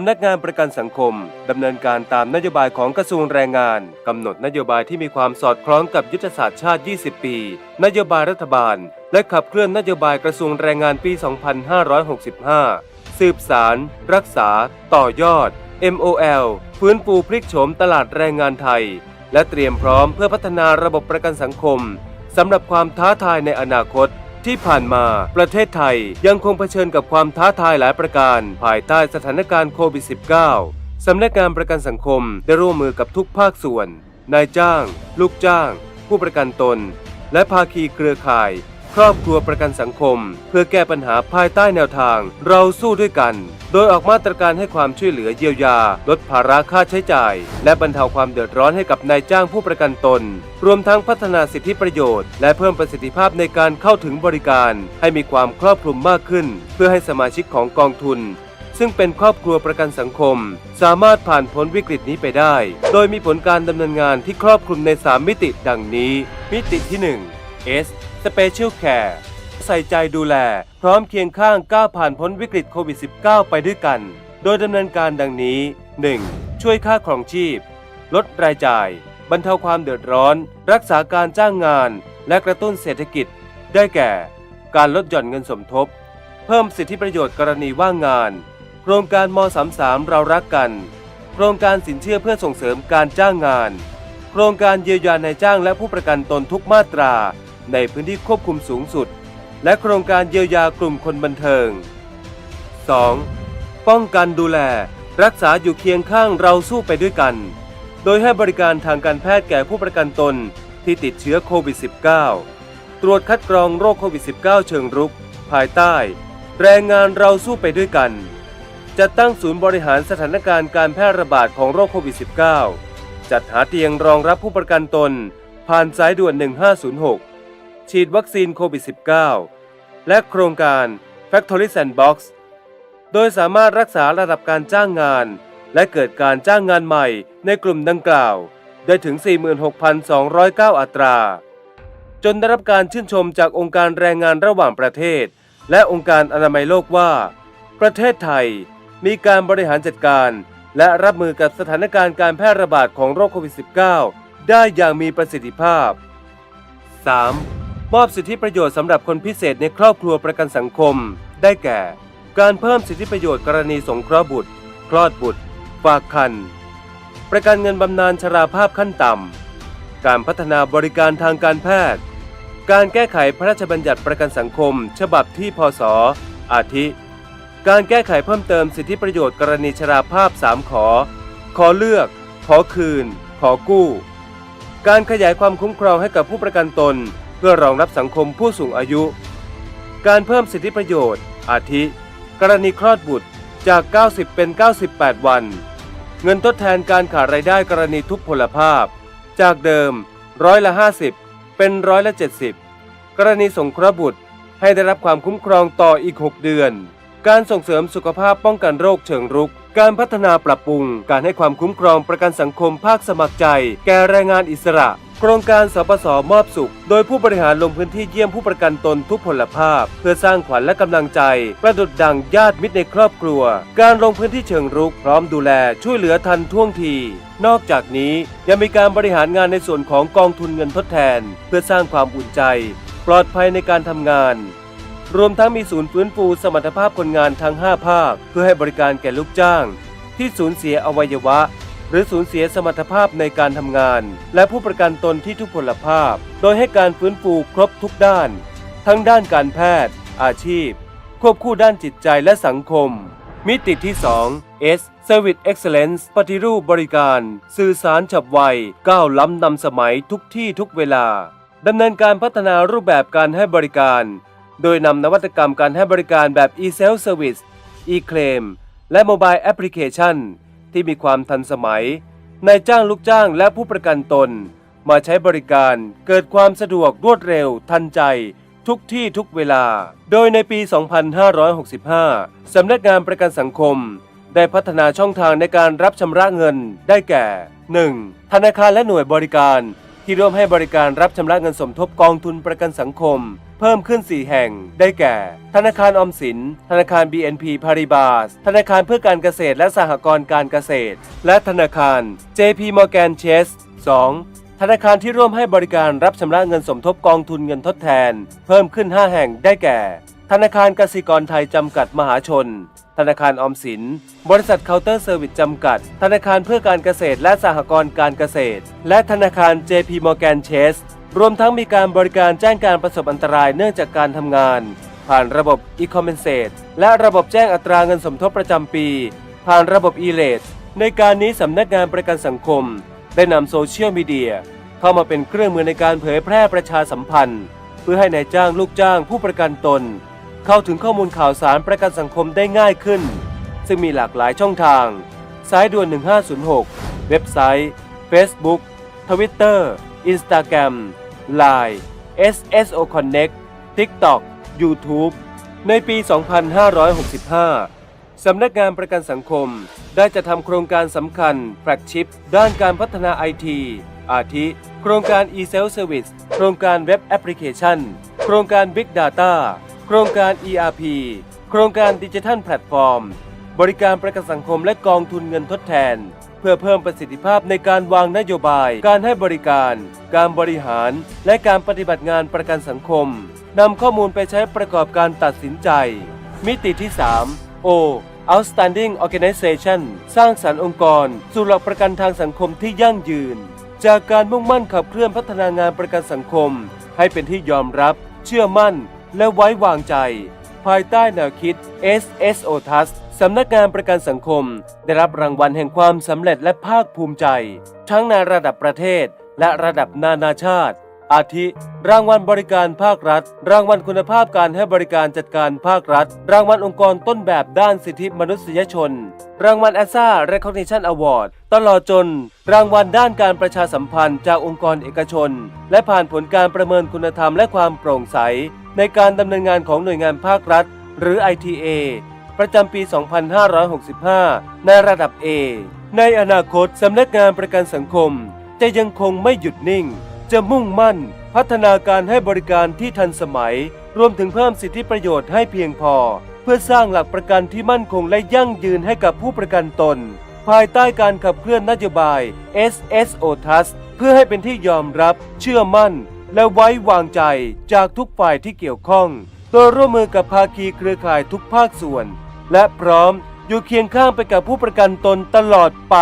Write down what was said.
ำนักงานประกันสังคมดำเนินการตามนโยบายของกระทรวงแรงงานกำหนดนโยบายที่มีความสอดคล้องกับยุทธศาสตร์ชาติ 20 ปี นโยบายรัฐบาล และขับเคลื่อนนโยบายกระทรวงแรงงานปี 2565 สืบสาร รักษา ต่อยอด MOL ฟื้นฟูพลิกโฉมตลาดแรงงานไทย และเตรียมพร้อมเพื่อพัฒนาระบบประกันสังคมสำหรับความท้าทายในอนาคต ที่ผ่านมา ประเทศไทยยังคงเผชิญกับความท้าทายหลายประการ ภายใต้สถานการณ์โควิด -19 สำนักงานประกันสังคมได้ร่วมมือกับทุกภาคส่วน นายจ้าง ลูกจ้าง ผู้ประกันตน และภาคีเครือข่าย ครอบครัวประกันสังคม เพื่อแก้ปัญหาภายใต้แนวทาง เราสู้ด้วยกัน โดยออกมาตรการให้ความช่วยเหลือเยียวยา ลดภาระค่าใช้จ่าย และบรรเทาความเดือดร้อนให้กับนายจ้างผู้ประกันตน รวมทั้งพัฒนาสิทธิประโยชน์ และเพิ่มประสิทธิภาพในการเข้าถึงบริการ ให้มีความครอบคลุมมากขึ้น เพื่อให้สมาชิกของกองทุนซึ่งเป็นครอบครัวประกันสังคม สามารถผ่านพ้นวิกฤตนี้ไปได้ โดยมีผลการดำเนินงานที่ครอบคลุมใน 3 มิติดังนี้ มิติที่ 1 S Special Care ใส่ใจดูแล พร้อมเคียงข้างก้าวผ่านพ้นวิกฤตโควิด -19 ไปด้วยกัน โดยดำเนินการดังนี้ 1. ช่วยค่าครองชีพ ลดรายจ่าย บรรเทาความเดือดร้อน รักษาการจ้างงาน และกระตุ้นเศรษฐกิจ ได้แก่ การลดหย่อนเงินสมทบ เพิ่มสิทธิประโยชน์กรณีว่างงาน โครงการม .33 เรารักกัน โครงการสินเชื่อเพื่อส่งเสริมการจ้างงาน โครงการเยียวยานายจ้างและผู้ประกันตนทุกมาตรา ในพื้นที่ควบคุมสูงสุด และโครงการเยียวยากลุ่มคนบันเทิง 2. ป้องกันดูแล รักษาอยู่เคียงข้างเราสู้ไปด้วยกัน โดยให้บริการทางการแพทย์แก่ผู้ประกันตนที่ติดเชื้อโควิด -19 ตรวจคัดกรองโรคโควิด -19 เชิงรุก ภายใต้ แรงงานเราสู้ไปด้วยกันจัดตั้งศูนย์บริหารสถานการณ์การแพร่ระบาดของโรคโควิด -19 จัดหาเตียงรองรับผู้ประกันตน ผ่านสายด่วน 1506 ฉีดวัคซีนโควิด -19 และโครงการ Factory Sandbox โดยสามารถรักษาระดับการจ้างงาน และเกิดการจ้างงานใหม่ในกลุ่มดังกล่าว ได้ถึง 46,209 อัตรา จนได้รับการชื่นชมจากองค์การแรงงานระหว่างประเทศ และองค์การอนามัยโลกว่า ประเทศไทยมีการบริหารจัดการและรับมือกับสถานการณ์การแพร่ระบาดของโรคโควิด -19 ได้อย่างมีประสิทธิภาพ 3. มอบสิทธิประโยชน์สำหรับคนพิเศษในครอบครัวประกันสังคม ได้แก่ การเพิ่มสิทธิประโยชน์กรณีสงเคราะห์บุตร คลอดบุตร ฝากคัน ประกันเงินบำนาญชราภาพขั้นต่ำ การพัฒนาบริการทางการแพทย์ การแก้ไขพระราชบัญญัติประกันสังคม ฉบับที่พศ อาทิ การแก้ไขเพิ่มเติมสิทธิประโยชน์กรณีชราภาพ 3 ขอ ขอเลือก ขอคืน ขอกู้ การขยายความคุ้มครองให้กับผู้ประกันตน เพื่อรองรับสังคมผู้สูงอายุ การเพิ่มสิทธิประโยชน์ อาทิ กรณีคลอดบุตรจาก 90 เป็น 98 วัน เงินทดแทนการขาดรายได้กรณีทุพพลภาพ จากเดิมร้อยละ 50 เป็นร้อยละ 70 กรณีสงเคราะห์บุตรให้ได้รับความคุ้มครองต่ออีก 6 เดือน การส่งเสริมสุขภาพป้องกันโรคเชิงรุก การพัฒนาปรับปรุง การให้ความคุ้มครองประกันสังคมภาคสมัครใจ แก่แรงงานอิสระ โครงการสปสมอบสุข โดยผู้บริหารลงพื้นที่เยี่ยมผู้ประกันตนทุกพลภาพ เพื่อสร้างขวัญและกำลังใจ ประดุดดังญาติมิตรในครอบครัว การลงพื้นที่เชิงรุกพร้อมดูแลช่วยเหลือทันท่วงที นอกจากนี้ยังมีการบริหารงานในส่วนของกองทุนเงินทดแทน เพื่อสร้างความอุ่นใจ ปลอดภัยในการทำงาน รวมทั้งมีศูนย์ฟื้นฟูสมรรถภาพคนงานทั้ง 5 ภาค เพื่อให้บริการแก่ลูกจ้าง ที่สูญเสียอวัยวะ หรือสูญเสียสมรรถภาพในการทำงาน และผู้ประกันตนที่ทุกพลภาพ โดยให้การฟื้นฟูครบทุกด้าน ทั้งด้านการแพทย์ อาชีพ ควบคู่ด้านจิตใจและสังคม มิติที่ 2 S Service Excellence ปฏิรูปบริการ สื่อสารฉับไว ก้าวล้ำนำสมัยทุกที่ทุกเวลาดำเนินการพัฒนารูปแบบการให้บริการ โดยนำนวัตกรรมการให้บริการแบบ e-self service e-claim และ mobile application ที่มีความทันสมัยนายจ้างลูกจ้างและผู้ประกันตน มาใช้บริการเกิดความสะดวกรวดเร็ว ทันใจ ทุกที่ทุกเวลา โดยในปี 2565 สำนักงานประกันสังคม ได้พัฒนาช่องทางในการรับชำระเงินได้แก่ 1. ธนาคารและหน่วยบริการ ที่ร่วมให้บริการรับชำระเงินสมทบกองทุนประกันสังคม เพิ่มขึ้น 4 แห่ง ได้แก่ ธนาคารออมสิน ธนาคาร BNP Paribas ธนาคารเพื่อการเกษตรและสหกรณ์การเกษตร และธนาคาร JP Morgan Chase 2. ธนาคารที่ร่วมให้บริการรับชำระเงินสมทบกองทุนเงินทดแทน เพิ่มขึ้น 5 แห่งได้แก่ ธนาคารกสิกรไทยจำกัดมหาชน ธนาคารออมสิน บริษัทเคาน์เตอร์เซอร์วิสจำกัด ธนาคารเพื่อการเกษตรและสหกรณ์การเกษตร และธนาคาร JP Morgan Chase รวมทั้งมีการบริการแจ้งการประสบอันตรายเนื่องจากการทำงาน ผ่านระบบ e-compensate และระบบแจ้งอัตราเงินสมทบประจำปี ผ่านระบบ e-rate ในการนี้สำนักงานประกันสังคม ได้นำโซเชียลมีเดียเข้ามาเป็นเครื่องมือในการเผยแพร่ประชาสัมพันธ์ เพื่อให้นายจ้างลูกจ้างผู้ประกันตน เข้าถึงข้อมูลข่าวสารประกันสังคมได้ง่ายขึ้น ซึ่งมีหลากหลายช่องทาง สายด่วน 1506 เว็บไซต์ Facebook Twitter Instagram Line SSO Connect TikTok YouTube ในปี 2565 สำนักงานประกันสังคมได้จะทำโครงการสำคัญแฟลกชิพด้านการพัฒนาไอทีอาทิ โครงการ e-self service โครงการเว็บแอปพลิเคชัน โครงการ Big Data โครงการ ERP โครงการดิจิทัลแพลตฟอร์ม บริการประกันสังคมและกองทุนเงินทดแทน เพื่อเพิ่มประสิทธิภาพในการวางนโยบาย การให้บริการ การบริหาร และการปฏิบัติงานประกันสังคมนำข้อมูลไปใช้ประกอบการตัดสินใจ มิติที่ 3 O Outstanding Organization สร้างสรรค์องค์กร สู่หลักประกันทางสังคมที่ยั่งยืน จากการมุ่งมั่นขับเคลื่อนพัฒนางานประกันสังคม ให้เป็นที่ยอมรับ เชื่อมั่น และไว้วางใจ ภายใต้แนวคิด SSO t u s สำนักงานประกันสังคม ได้รับรางวัลแห่งความสำเร็จและภาคภูมิใจ ทั้งในระดับประเทศและระดับนานาชาติ อาทิ รางวัลบริการภาครัฐ รางวัลคุณภาพการให้บริการจัดการภาครัฐ รางวัลองค์กรต้นแบบด้านสิทธิมนุษยชน รางวัลแอซ่า Recognition Award ตลอดจน รางวัลด้านการประชาสัมพันธ์จากองค์กรเอกชน และผ่านผลการประเมินคุณธรรมและความโปร่งใส ในการดำเนินงานของหน่วยงานภาครัฐ หรือ ITA ประจำปี 2565 ในระดับ A ในอนาคตสำนักงานประกันสังคม จะยังคงไม่หยุดนิ่ง จะมุ่งมั่น พัฒนาการให้บริการที่ทันสมัย รวมถึงเพิ่มสิทธิประโยชน์ให้เพียงพอ เพื่อสร้างหลักประกันที่มั่นคงและยั่งยืนให้กับผู้ประกันตน ภายใต้การขับเคลื่อนนโยบาย SSO Trust เพื่อให้เป็นที่ยอมรับ เชื่อมั่น และไว้วางใจจากทุกฝ่ายที่เกี่ยวข้อง โดยร่วมมือกับภาคีเครือข่ายทุกภาคส่วน และพร้อมอยู่เคียงข้างไปกับผู้ประกันตนตลอดไป